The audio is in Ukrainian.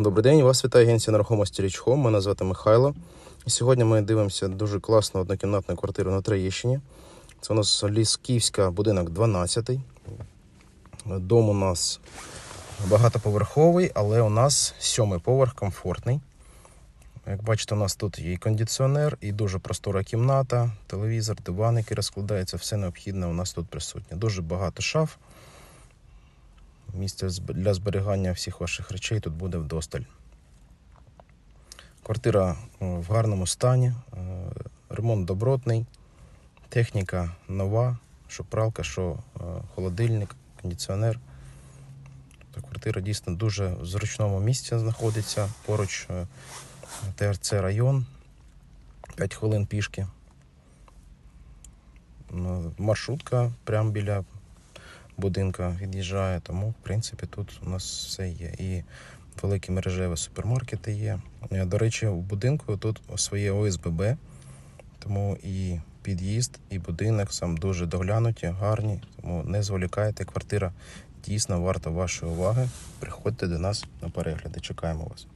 Добрий день, вас вітає агенція нерухомості Річхом. Мене звати Михайло. Сьогодні ми дивимося дуже класну однокімнатну квартиру на Троєщині. Це у нас Лісківська, будинок 12. Дом у нас багатоповерховий, але у нас сьомий поверх комфортний. Як бачите, у нас тут є і кондиціонер, і дуже простора кімната, телевізор, диван, який розкладається, все необхідне у нас тут присутнє. Дуже багато шаф. Місце для зберігання всіх ваших речей тут буде вдосталь. Квартира е, в гарному стані, е, ремонт добротний, техніка нова, що пралка, що е, холодильник, кондиціонер. Квартира дійсно дуже в зручному місці знаходиться. Поруч ТРЦ район, 5 хвилин пішки. Маршрутка прямо біля будинка від'їжджає, тому, в принципі, тут у нас все є. І великі мережеві супермаркети є. Е, До речі, у будинку тут своє ОСББ, тому і під'їзд, і будинок сам дуже доглянуті, гарні. Тому не зволікайте. Квартира дійсно варта вашої уваги. Приходьте до нас на перегляди. Чекаємо вас.